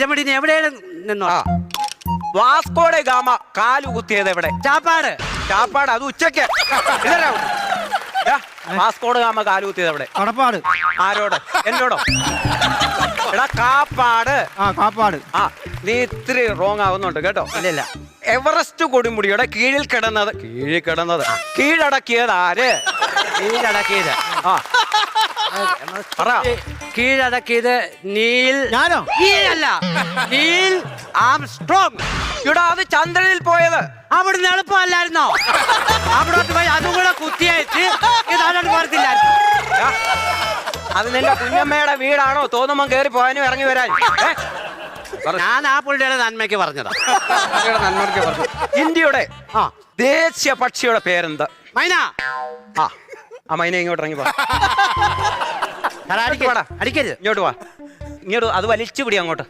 രമണി നീ എവിടെയാണ് നിന്നോ? ആ. വാസ്കോടെ ഗാമ കാലു കുത്തിയത് എവിടെ? ചാപ്പാട്. ചാപ്പാട് അത് ഉച്ചയ്ക്ക് ഇതരാ. വാസ്കോട് ഗാമ കാലു കുത്തിയത് എവിടെ? കടപ്പാട്. ആരോട്? എന്നോടോ? എടാ കാപ്പാട്. ആ കാപ്പാട്. ആ നീ ഇത്തിരി റോങ് ആവുന്നുണ്ട് കേട്ടോ. ഇല്ലില്ല. എവറസ്റ്റ് കൊടുമുടിയുടെ കീഴിൽ കിടന്നത് കീഴിൽ കിടന്നത്. കീഴടക്കിയത് ആര്? കീഴടക്കിയത്. ആ. പറ. കീഴടക്കിയത് നീൽ. ഞാനോ? നീലല്ല നീൽ ആംസ്ട്രോങ്. ഇവിടെ അത് ചന്ദ്രനിൽ പോയത്. അവിടുന്ന് എളുപ്പമല്ലായിരുന്നോ? അവിടോട്ട് പോയി അതും കൂടെ കുത്തിയയച്ച് ഇത് ആ, അത് നിന്റെ കുഞ്ഞമ്മയുടെ വീടാണോ? തോന്നുമ്പോൾ കയറി പോകാനും ഇറങ്ങി വരാൻ. ഏ? ഞാൻ ആ പുള്ളിയുടെ നന്മയ്ക്ക് പറഞ്ഞതാ. കുട്ടിയുടെ നന്മയ്ക്ക് പറഞ്ഞു. ഇന്ത്യയുടെ ആ. ദേശീയ പക്ഷിയുടെ പേരെന്താ? മൈന. ആ ആ മൈന ഇങ്ങോട്ട് ഇറങ്ങി പോ. അടിക്കരുത്. ഇങ്ങോട്ട് വാ. ഇങ്ങോട്ട് അത് വലിച്ചു പിടി അങ്ങോട്ട്.